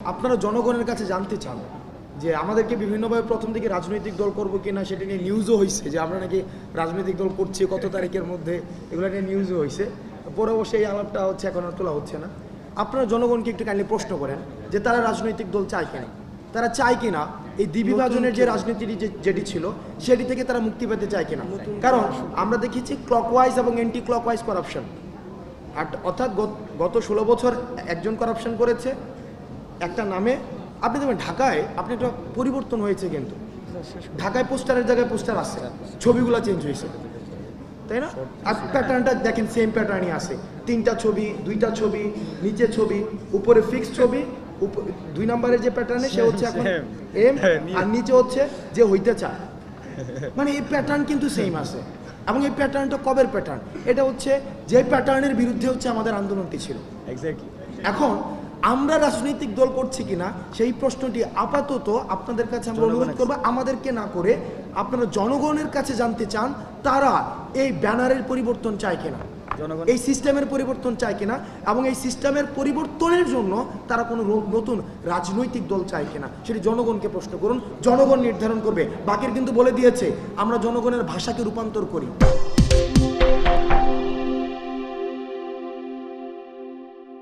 আপনারা জনগণের কাছে জানতে চান যে আমাদেরকে বিভিন্নভাবে প্রথম দিকে রাজনৈতিক দল করব কিনা সেটা নিয়ে নিউজও হয়েছে যে আমরা নাকি রাজনৈতিক দল করছি কত তারিখের মধ্যে এগুলো নিয়ে নিউজও হয়েছে পরে অবশ্যই এই আলাপটা হচ্ছে এখন আর তোলা হচ্ছে না। আপনারা জনগণকে একটু কাইন্ডলি প্রশ্ন করেন যে তারা রাজনৈতিক দল চায় কিনা? তারা চায় কিনা এই দ্বিবিভাজনের যে রাজনীতিটি যেটি ছিল সেটি থেকে তারা মুক্তি পেতে চায় কিনা? কারণ আমরা দেখেছি ক্লকওয়াইজ এবং অ্যান্টি ক্লকওয়াইজ করাপশন অর্থাৎ গত- গত ষোলো বছর একজন করাপশন করেছে একটা নামে আপনি দেখবেন ঢাকায় আপনি একটা পরিবর্তন হয়েছে কিন্তু। ঢাকায় পোস্টারের জায়গায় পোস্টার আসছে ছবিগুলো চেঞ্জ হয়েছে। তাই না? আর প্যাটার্নটা দেখেন সেম প্যাটার্নই আছে। তিনটা ছবি দুইটা ছবি নিচে ছবি উপরে ফিক্স ছবি দুই নম্বরের যে প্যাটার্নে সে হচ্ছে এখন এম হ্যাঁ, আর নিচে হচ্ছে যে হইতে চায়। মানে এই প্যাটার্ন কিন্তু সেম আছে। এবং এই প্যাটার্নটা কবের প্যাটার্ন এটা হচ্ছে যে প্যাটার্নের বিরুদ্ধে হচ্ছে আমাদের আন্দোলনটি ছিল। এক্স্যাক্টলি এখন আমরা রাজনৈতিক দল করছি কিনা সেই প্রশ্নটি আপাতত আপনাদের কাছে আমরা অনুরোধ করব আমাদেরকে না করে আপনারা জনগণের কাছে জানতে চান তারা এই ব্যানারের পরিবর্তন চায় কিনা জনগণ এই সিস্টেমের পরিবর্তন চায় কিনা এবং এই সিস্টেমের পরিবর্তনের জন্য তারা কোনো নতুন রাজনৈতিক দল চায় কিনা সেটি জনগণকে প্রশ্ন করুন জনগণ নির্ধারণ করবে। বাকির কিন্তু বলে দিয়েছে আমরা জনগণের ভাষাকে রূপান্তর করি।